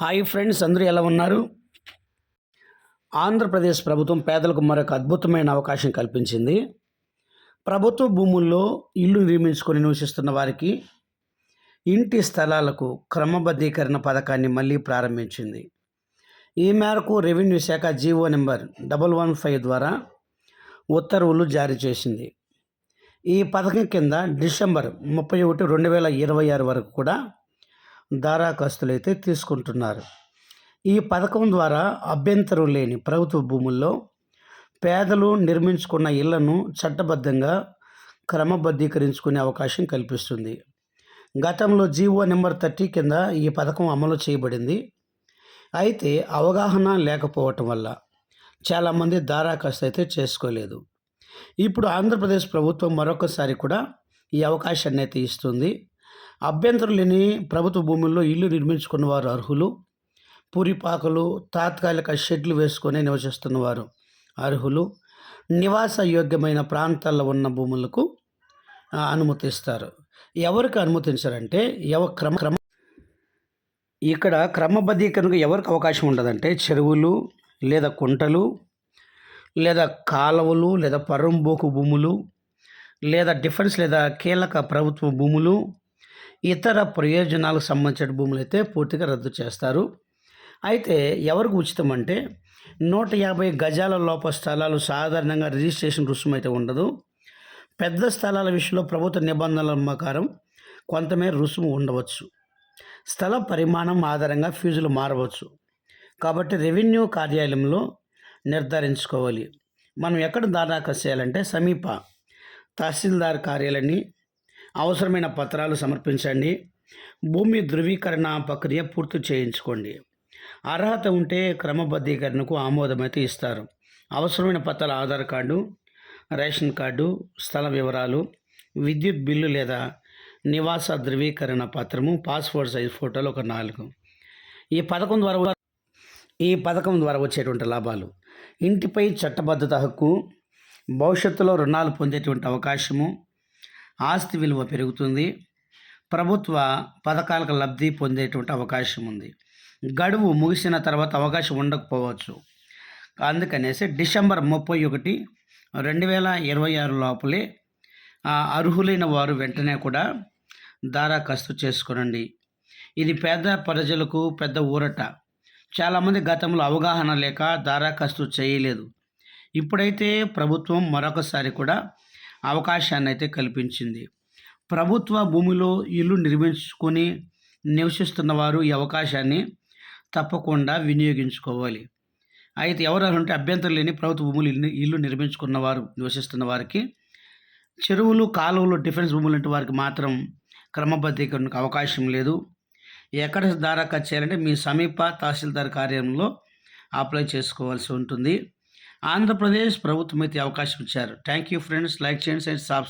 Hi friends అందరూ ఎలా ఉన్నారు? ఆంధ్రప్రదేశ్ ప్రభుత్వం పేదలకు మరొక అద్భుతమైన అవకాశం కల్పించింది. ప్రభుత్వ భూముల్లో ఇల్లు నిర్మించుకొని నివసిస్తున్న వారికి ఇంటి స్థలాలకు క్రమబద్ధీకరణ పథకాన్ని మళ్ళీ ప్రారంభించింది. ఈ మేరకు రెవెన్యూ శాఖ GO number double one five ద్వారా ఉత్తర్వులు జారీ చేసింది. ఈ పథకం కింద డిసెంబర్ ముప్పై ఒకటి రెండు వేల ఇరవై ఆరు వరకు కూడా దారాఖస్తులు అయితే తీసుకుంటున్నారు. ఈ పథకం ద్వారా అభ్యంతరం లేని ప్రభుత్వ భూముల్లో పేదలు నిర్మించుకున్న ఇళ్ళను చట్టబద్ధంగా క్రమబద్ధీకరించుకునే అవకాశం కల్పిస్తుంది. గతంలో జీవో నెంబర్ థర్టీ కింద ఈ పథకం అమలు చేయబడింది. అయితే అవగాహన లేకపోవటం వల్ల చాలామంది దారాఖస్తు అయితే చేసుకోలేదు. ఇప్పుడు ఆంధ్రప్రదేశ్ ప్రభుత్వం మరొకసారి కూడా ఈ అవకాశాన్ని అయితే ఇస్తుంది. అభ్యంతరం లేని ప్రభుత్వ భూముల్లో ఇల్లు నిర్మించుకున్న వారు అర్హులు పూరిపాకలు తాత్కాలిక షెడ్లు వేసుకొని నివసిస్తున్నవారు అర్హులు నివాస యోగ్యమైన ప్రాంతాల్లో ఉన్న భూములకు అనుమతిస్తారు. ఎవరికి అనుమతించారంటే ఎవ క్రమ క్రమ ఇక్కడ క్రమబద్ధీకరణకు ఎవరికి అవకాశం ఉండదంటే చెరువులు లేదా కుంటలు లేదా కాలువలు లేదా పరంబోకు భూములు లేదా డిఫెన్స్ లేదా కీలక ప్రభుత్వ భూములు ఇతర ప్రయోజనాలకు సంబంధించిన భూములు అయితే పూర్తిగా రద్దు చేస్తారు. అయితే ఎవరికి ఉచితం అంటే నూట యాభై గజాల లోప స్థలాలు సాధారణంగా రిజిస్ట్రేషన్ రుసుము అయితే ఉండదు. పెద్ద స్థలాల విషయంలో ప్రభుత్వ నిబంధనల ప్రకారం కొంతమేర రుసుము ఉండవచ్చు. స్థల పరిమాణం ఆధారంగా ఫీజులు మారవచ్చు. కాబట్టి రెవెన్యూ కార్యాలయంలో నిర్ధారించుకోవాలి. మనం ఎక్కడ దాదాఖలు చేయాలంటే సమీప తహసీల్దార్ కార్యాలయాన్ని అవసరమైన పత్రాలు సమర్పించండి. భూమి ధృవీకరణ ప్రక్రియ పూర్తి చేయించుకోండి. అర్హత ఉంటే క్రమబద్ధీకరణకు ఆమోదమైతే ఇస్తారు. అవసరమైన పత్రాలు ఆధార్ కార్డు రేషన్ కార్డు స్థల వివరాలు విద్యుత్ బిల్లు లేదా నివాస ధృవీకరణ పత్రము పాస్పోర్ట్ సైజ్ ఫోటోలు ఒక నాలుగు. ఈ పథకం ద్వారా ఈ పథకం ద్వారా వచ్చేటువంటి లాభాలు. ఇంటిపై చట్టబద్ధత హక్కు భవిష్యత్తులో రుణాలు పొందేటువంటి అవకాశము ఆస్తి విలువ పెరుగుతుంది. ప్రభుత్వ పథకాలకు లబ్ధి పొందేటువంటి అవకాశం ఉంది. గడువు ముగిసిన తర్వాత అవకాశం ఉండకపోవచ్చు. అందుకనేసి డిసెంబర్ ముప్పై ఒకటి రెండు వేల ఇరవై ఆరు లోపలే అర్హులైన వారు వెంటనే కూడా దరఖాస్తు చేసుకోనండి. ఇది పేద ప్రజలకు పెద్ద ఊరట. చాలామంది గతంలో అవగాహన లేక దరఖాస్తు చేయలేదు. ఇప్పుడైతే ప్రభుత్వం మరొకసారి కూడా అవకాశాన్ని అయితే కల్పించింది. ప్రభుత్వ భూమిలో ఇల్లు నిర్మించుకొని నివసిస్తున్న వారు ఈ అవకాశాన్ని తప్పకుండా వినియోగించుకోవాలి. అయితే ఎవరు అంటే అభ్యంతరం లేని ప్రభుత్వ భూములు ఇల్లు నిర్మించుకున్న వారు నివసిస్తున్న వారికి చెరువులు కాలువలు డిఫెన్స్ భూములు అంటే వారికి మాత్రం క్రమబద్ధీకరణకు అవకాశం లేదు. ఎక్కడ దారాఖత్ చేయాలంటే మీ సమీప తహసీల్దార్ కార్యాలయంలో అప్లై చేసుకోవాల్సి ఉంటుంది. ఆంధ్రప్రదేశ్ ప్రభుత్వం అయితే అవకాశం ఇచ్చారు. థ్యాంక్ యూ ఫ్రెండ్స్ లైక్ చేయండి అండ్ సబ్స్క్రైబ్